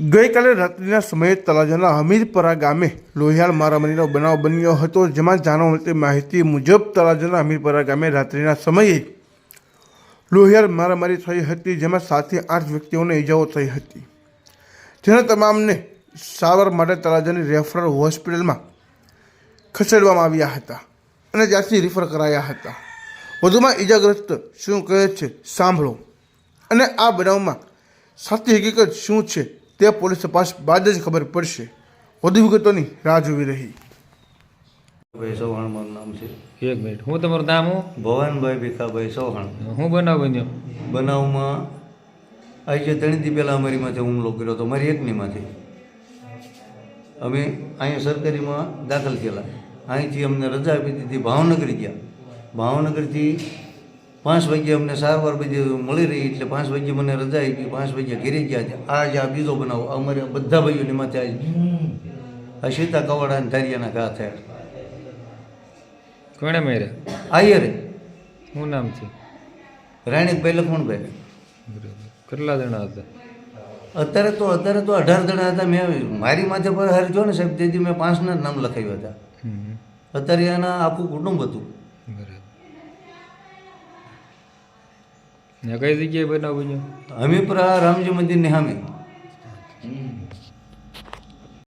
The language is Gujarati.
ગઈકાલે રાત્રિના સમયે તળાજાના હમીરપરા ગામે લોહિયાળ મારામારીનો બનાવ બન્યો હતો, જેમાં જાણવા મળતી માહિતી મુજબ તળાજાના હમીરપરા ગામે રાત્રિના સમયે લોહિયાળ મારામારી થઈ હતી, જેમાં સાતથી આઠ વ્યક્તિઓને ઈજાઓ થઈ હતી. જેના તમામને સારવાર માટે તળાજાની રેફરલ હોસ્પિટલમાં ખસેડવામાં આવ્યા હતા અને ત્યાંથી રિફર કરાયા હતા. વધુમાં ઈજાગ્રસ્ત શું કહે છે સાંભળો. અને આ બનાવમાં સાચી હકીકત શું છે તે પોલીસ તપાસ બાદ જ ખબર પડશે. વધુ વિગતોની રાહ જોવી રહી. ભાઈ ચૌહાણ મારું નામ છે. એક મિનિટ. હું તમારું નામ હું? ભવાનભાઈ ભીખાભાઈ ચૌહાણ. હું બનાવ બન્યો? બનાવમાં આજે ત્રણથી પહેલાં અમારી માથે હુમલો કર્યો હતો મારી એકની માથે અમે અહીંયા સરકારીમાં દાખલ થયેલા. અહીંથી અમને રજા આપી દીધી ભાવનગર ગયા. ભાવનગરથી પાંચ વાગ્યે અમને સારવાર બધી મળી રહી એટલે પાંચ વાગ્યે મને રજા આવી પાંચ વાગ્યે ઘેરી ગયા છે. આ જ આ બીજો બનાવ અમારે બધા ભાઈઓની માથે આવી આ સીતા કવાડા અને ધારિયાના ઘા થયા. કોણે માર્યા? આયરે. શું નામ છે? રાણીકભાઈ લખમણભાઈ. ભાઈ કેટલા જણા હતા? અત્યારે તો અત્યારે તો અઢાર જણા હતા. મેં મારી માથે પર હાર જો ને સાહેબ તેથી મેં પાંચના નામ લખાવ્યા હતા. અત્યારે એના આખું કુટુંબ હતું. બરાબર. ને કઈ જગ્યાએ બનાવ બન્યો હમીપુરા રામજી મંદિરની સામે.